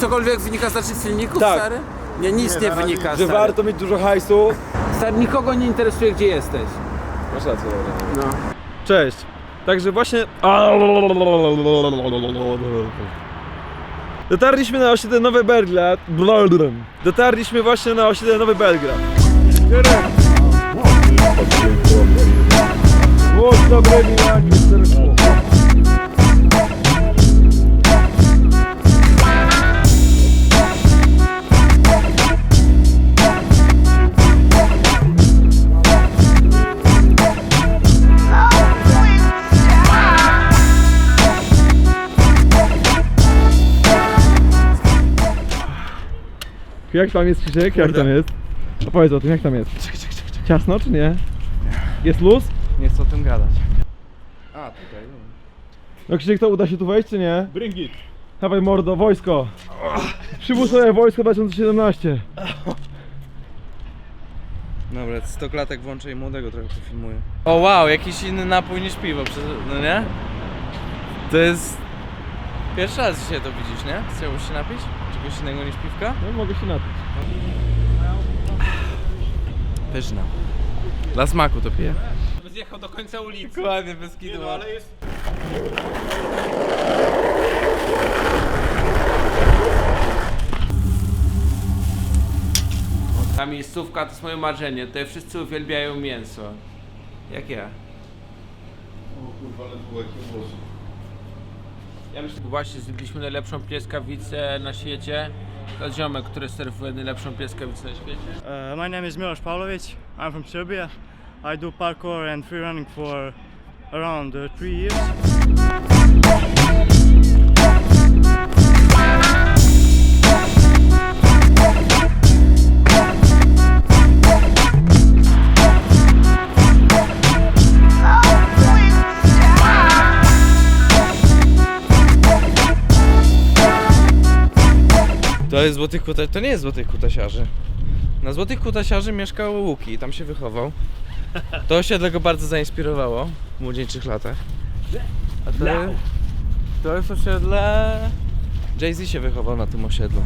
cokolwiek wynika z naszych filmików, Tak. stary? Nie, nic nie, wynika, Że stary. warto mieć dużo hajsu. Stary, nikogo nie interesuje, gdzie jesteś. Masz rację, dobra. No. Cześć. Także właśnie... Dotarliśmy na osiedle Nowy Belgrad. Dotarliśmy właśnie na osiedle Nowy Belgrad. Łódź dobrymi jak Jak tam jest Krzysiek? Jak tam jest? Opowiedz o tym, jak tam jest? Ciasno czy nie? Jest luz? Nie chcę o tym gadać. A, tutaj. No Krzysiek, to uda się tu wejść czy nie? Bring it! Dawaj mordo, wojsko! Przymusowe wojsko 2017 Dobra, 100 klatek włączę i młodego trochę pofilmuję. O wow, jakiś inny napój niż piwo, no nie? To jest... Pierwszy raz dzisiaj to widzisz, nie? Chciałbyś się napić? Czegoś innego niż piwka? No mogę się napić. Pyszna. Dla smaku to piję. Zjechał do końca ulicy. Dokładnie, bez kitu. Ta miejscówka to jest moje marzenie. Tutaj wszyscy uwielbiają mięso. Jak ja. Ja myślę, właśnie zjedliśmy najlepszą pieskawicę na świecie. To jest ziomek, który serwuje najlepszą pieskawicę na świecie. Uh, my name is Milos Pavlovic. I'm from Serbia. I do parkour and free running for around uh, three years. To jest Złotych Kuta... To nie jest Złotych Kutasiarzy. Na Złotych Kutasiarzy mieszkał Łuki i tam się wychował. To osiedle go bardzo zainspirowało w młodzieńczych latach. A to, to jest osiedle... Jay-Z się wychował na tym osiedlu.